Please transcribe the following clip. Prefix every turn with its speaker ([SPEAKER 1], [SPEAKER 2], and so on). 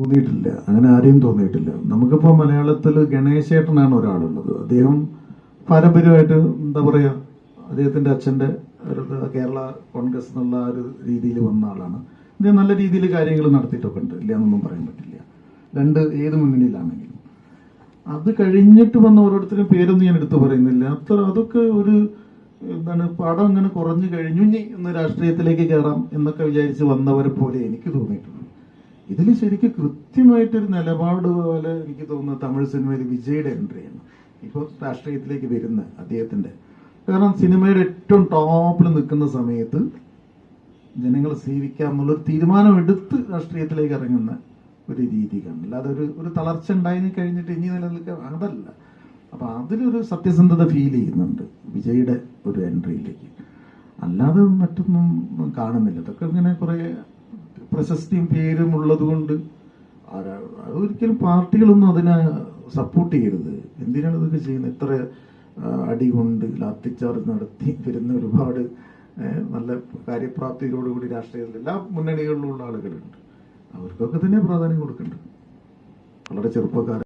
[SPEAKER 1] തോന്നിയിട്ടില്ല. അങ്ങനെ ആരെയും തോന്നിയിട്ടില്ല. നമുക്കിപ്പോൾ മലയാളത്തിൽ ഗണേശേട്ടനാണ് ഒരാളുള്ളത്. അദ്ദേഹം പാരമ്പര്യമായിട്ട് എന്താ പറയുക അദ്ദേഹത്തിന്റെ അച്ഛന്റെ ഒരു കേരള കോൺഗ്രസ് എന്നുള്ള ഒരു രീതിയിൽ വന്ന ആളാണ്. അദ്ദേഹം നല്ല രീതിയിൽ കാര്യങ്ങൾ നടത്തിയിട്ടൊക്കെ ഉണ്ട്. ഇല്ല എന്നൊന്നും പറയാൻ പറ്റില്ല. രണ്ട് ഏത് മുന്നണിയിലാണെങ്കിലും. അത് കഴിഞ്ഞിട്ട് വന്ന ഓരോരുത്തരും പേരൊന്നും ഞാൻ എടുത്തു പറയുന്നില്ല. അത്ര അതൊക്കെ ഒരു എന്താണ് പടം അങ്ങനെ കുറഞ്ഞു കഴിഞ്ഞു. ഇനി ഒന്ന് രാഷ്ട്രീയത്തിലേക്ക് കയറാം എന്നൊക്കെ വിചാരിച്ച് വന്നവരെ പോലെ എനിക്ക് തോന്നിയിട്ടുള്ളൂ ഇതിൽ ശരിക്കും കൃത്യമായിട്ടൊരു നിലപാട് പോലെ എനിക്ക് തോന്നുന്നത് തമിഴ് സിനിമയിൽ വിജയുടെ എൻട്രിയാണ് ഇപ്പോൾ രാഷ്ട്രീയത്തിലേക്ക് വരുന്ന അദ്ദേഹത്തിന്റെ കാരണം സിനിമയുടെ ഏറ്റവും ടോപ്പിൽ നിൽക്കുന്ന സമയത്ത് ജനങ്ങളെ സേവിക്കാം എന്നുള്ളൊരു തീരുമാനം എടുത്ത് രാഷ്ട്രീയത്തിലേക്ക് ഇറങ്ങുന്ന ഒരു രീതി കാണും അല്ലാതെ ഒരു ഒരു തളർച്ച ഉണ്ടായി കഴിഞ്ഞിട്ട് ഇനി നിലനിൽക്കാൻ അതല്ല. അപ്പം അതിലൊരു സത്യസന്ധത ഫീൽ ചെയ്യുന്നുണ്ട് വിജയുടെ ഒരു എൻട്രിയിലേക്ക് അല്ലാതെ മറ്റൊന്നും കാണുന്നില്ല. ഇതൊക്കെ ഇങ്ങനെ കുറെ പ്രശസ്തിയും പേരും ഉള്ളതുകൊണ്ട് ഒരിക്കലും പാർട്ടികളൊന്നും അതിനെ സപ്പോർട്ട് ചെയ്യരുത്. എന്തിനാണ് ഇതൊക്കെ ചെയ്യുന്നത്? ഇത്ര അടി കൊണ്ട് ലാത്തിച്ചാർജ് നടത്തി വരുന്ന ഒരുപാട് നല്ല കാര്യപ്രാപ്തിയോടുകൂടി രാഷ്ട്രീയത്തിൽ എല്ലാ മുന്നണികളിലുള്ള ആളുകളുണ്ട്. അവർക്കൊക്കെ തന്നെ പ്രാധാന്യം കൊടുക്കേണ്ടത്. വളരെ ചെറുപ്പക്കാർ